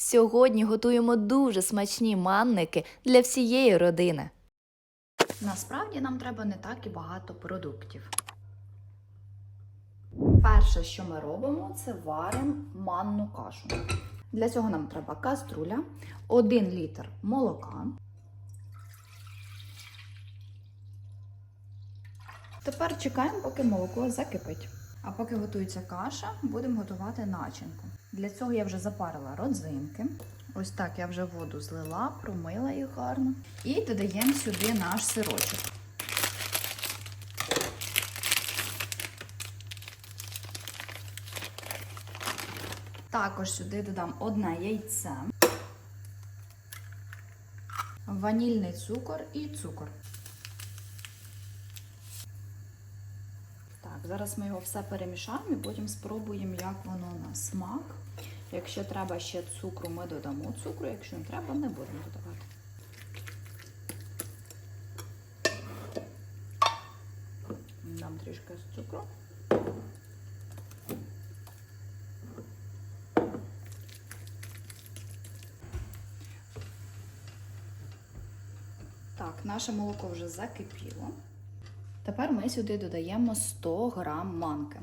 Сьогодні готуємо дуже смачні манники для всієї родини. Насправді нам треба не так і багато продуктів. Перше, що ми робимо, це варимо манну кашу. Для цього нам треба каструля, 1 літр молока. Тепер чекаємо, поки молоко закипить. А поки готується каша, будемо готувати начинку. Для цього я вже запарила родзинки. Ось так я вже воду злила, промила їх гарно. І додаємо сюди наш сирочок. Також сюди додам одне яйце, ванільний цукор і цукор. Так, зараз ми його все перемішаємо і потім спробуємо, як воно на смак. Якщо треба ще цукру, ми додамо цукру, якщо не треба, не будемо додавати. Дам трішки з цукру. Так, наше молоко вже закипіло. Тепер ми сюди додаємо 100 грам манки.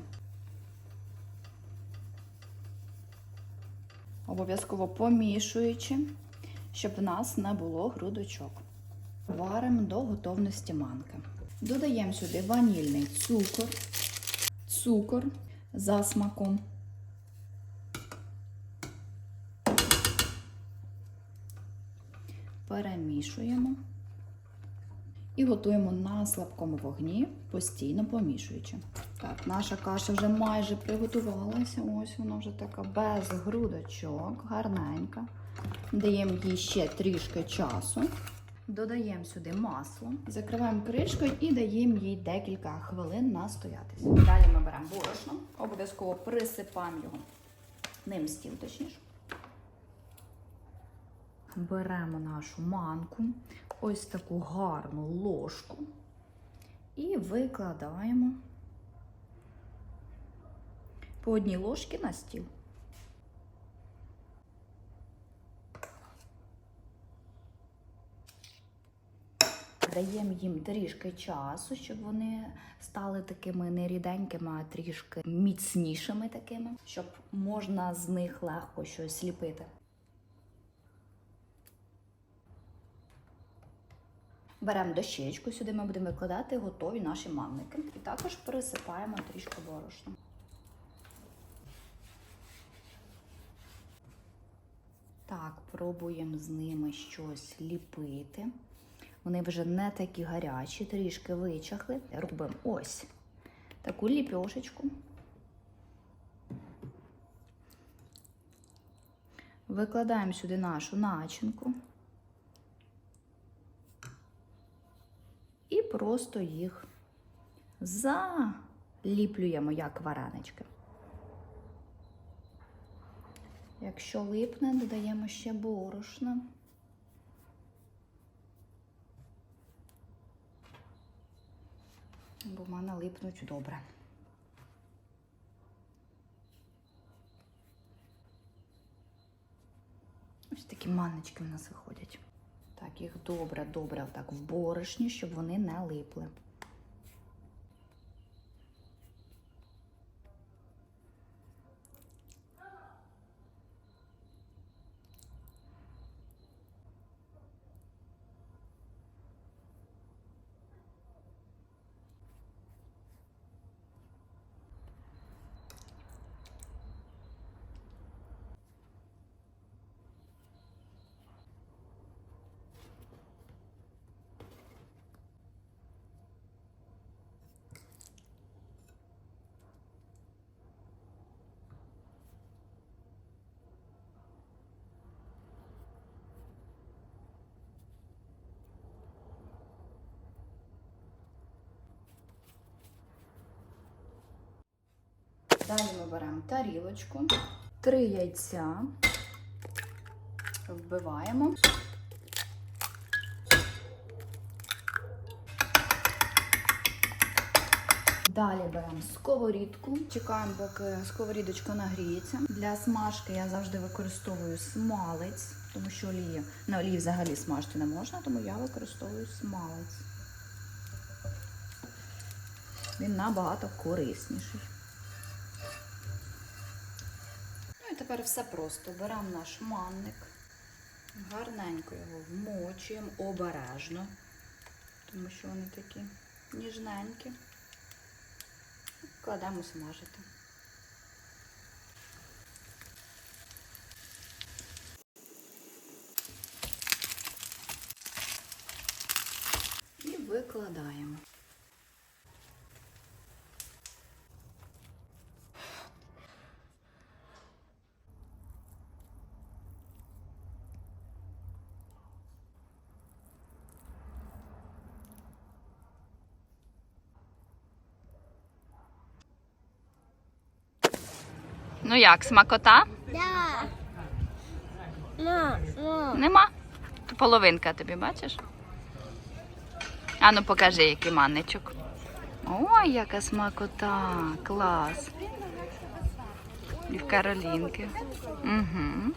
Обов'язково помішуючи, щоб в нас не було грудочок. Варимо до готовності манки. Додаємо сюди ванільний цукор, цукор за смаком. Перемішуємо і готуємо на слабкому вогні, постійно помішуючи. Так, наша каша вже майже приготувалася. Ось вона вже така без грудочок, гарненька. Даємо їй ще трішки часу. Додаємо сюди масло, закриваємо кришкою і даємо їй декілька хвилин настоятися. Далі ми беремо борошно, обов'язково присипаємо його ним стіл, точніше. Беремо нашу манку, ось таку гарну ложку і викладаємо по одній ложці на стіл. Даємо їм трішки часу, щоб вони стали такими не ріденькими, а трішки міцнішими такими, щоб можна з них легко щось ліпити. Беремо дощечку, сюди ми будемо викладати готові наші манники. І також пересипаємо трішки борошна. Так, пробуємо з ними щось ліпити. Вони вже не такі гарячі, трішки вичахли. Робимо ось таку ліпьошечку. Викладаємо сюди нашу начинку. Просто їх заліплюємо як варенички. Якщо липне, додаємо ще борошна. Бо в мене липнуть добре. Ось такі маннички в нас виходять. Так, їх добре-добре так в борошні, щоб вони не липли. Далі ми беремо тарілочку, три яйця, вбиваємо. Далі беремо сковорідку. Чекаємо, поки сковорідочка нагріється. Для смажки я завжди використовую смалець, тому що олія на олії взагалі смажити не можна, тому я використовую смалець. Він набагато корисніший. Ну і тепер все просто. Беремо наш манник, гарненько його вмочуємо обережно, тому що вони такі ніжненькі. Кладемо смажити. І викладаємо. Ну як, смакота? Да. Нема. То половинка тобі, бачиш? Ану, покажи, який манничок. Ой, яка смакота! Клас. І в Каролінки. Угу.